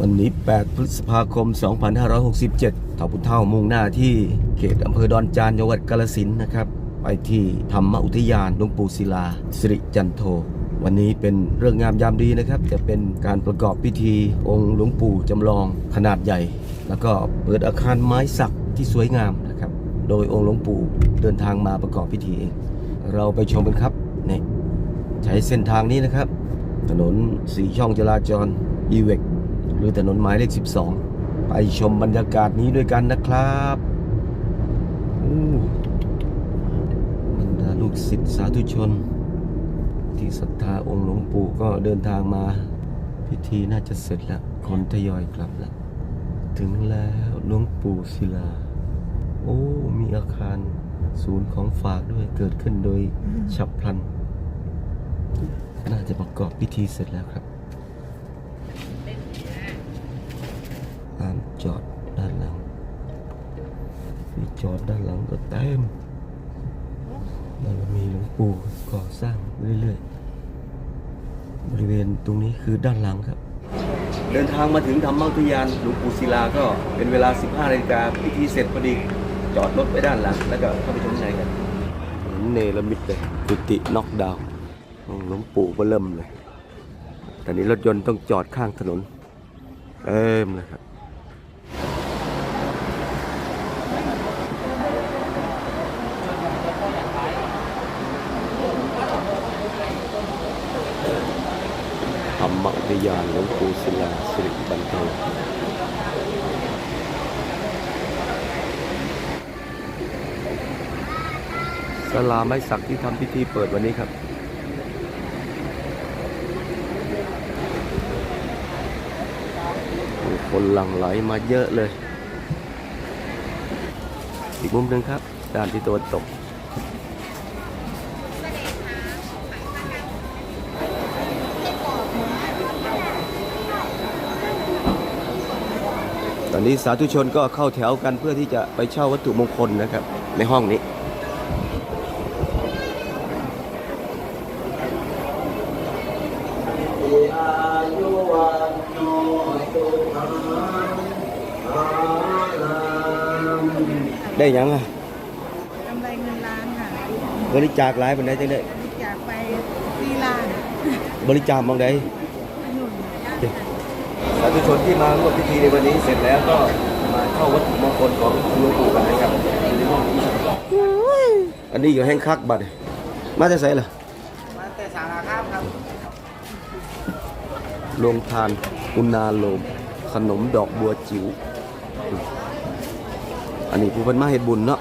วันนี้ 8 พฤษภาคม 2567เท่าพุเท่ามุ่งหน้าที่เขตอำเภอดอนจานจังหวัดกาฬสินธุ์นะครับ ไปที่ธรรมอุทยานหลวงปู่ศิลาสิริจันโท วันนี้เป็นเรื่องงามยามดีนะครับ จะเป็นการประกอบพิธีองค์หลวงปู่จำลองขนาดใหญ่ แล้วก็เปิดอาคารไม้สักที่สวยงามนะครับ โดยองค์หลวงปู่เดินทางมาประกอบพิธีเอง เราไปชมกันครับนี่ใช้เส้นทางนี้นะครับ ถนนสี่ช่องจราจรอีเวก รือถนนหมายเลข 12 ไปชมบรรยากาศนี้ด้วยกันนะครับบรรดาลูกศิษย์สาธุชน ที่ศรัทธาองค์หลวงปู่ก็เดินทางมา พิธีน่าจะเสร็จแล้ว คนทยอยกลับแล้ว ถึงแล้วหลวงปู่ศิลา โอ้ มีอาคารศูนย์ของฝากด้วยเกิดขึ้นโดยฉับพลัน น่าจะประกอบพิธีเสร็จแล้วครับ มีจอดด้านหลังก็เต็มแล้วก็มีหลวงปู่ก่อสร้างเรื่อยๆ บริเวณตรงนี้คือด้านหลังครับ เดินทางมาถึงธรรมอุทยานหลวงปู่ศิลาก็เป็นเวลา 15นาฬิกาพิธีเสร็จพอดี จอดรถไปด้านหลัง แล้วก็เข้าไปชมข้างในกันเนรมิตเลยกุฏิน็อกดาวน์หลวงปู่ก็เริ่มเลยตอนนี้รถยนต์ต้องจอดข้างถนนเต็มเลยครับ ธรรมอุท ยานหลวงปู่ศิลาสิริบันเทงศาลาไม้สักที่ทำพิธีเปิดวันนี้ครับคนหลั่งไหลมาเยอะเลย อีกมุมหนึ่งครับ ด้านที่ตะวันตก อนนี้สาธุชนก็เข้าแถวกันเพื่อที่จะไปเช่าวัตถุมงคลนะครับ ในห้องนี้ได้ยังอะกำไรเงินล้านค่ะ บริจาคหลายปันไดจังได้อยากไปที่ล้าน บริจาคมองใดหนุน สาธุชนที่มาร่วมพิธีในวันนี้เสร็จแล้วก็มาเข้าวัตถุมงคลของหลวงปู่กันนะครับ อันนี้อยู่แห้งคักบัดมาจะใส่ล่ะมาแต่สาราข้ามครับโรงทานอุณาโลม ขนมดอกบัวจิ๋วอันนี้ผู้เพิ่นมาเฮ็ดบุญเนาะ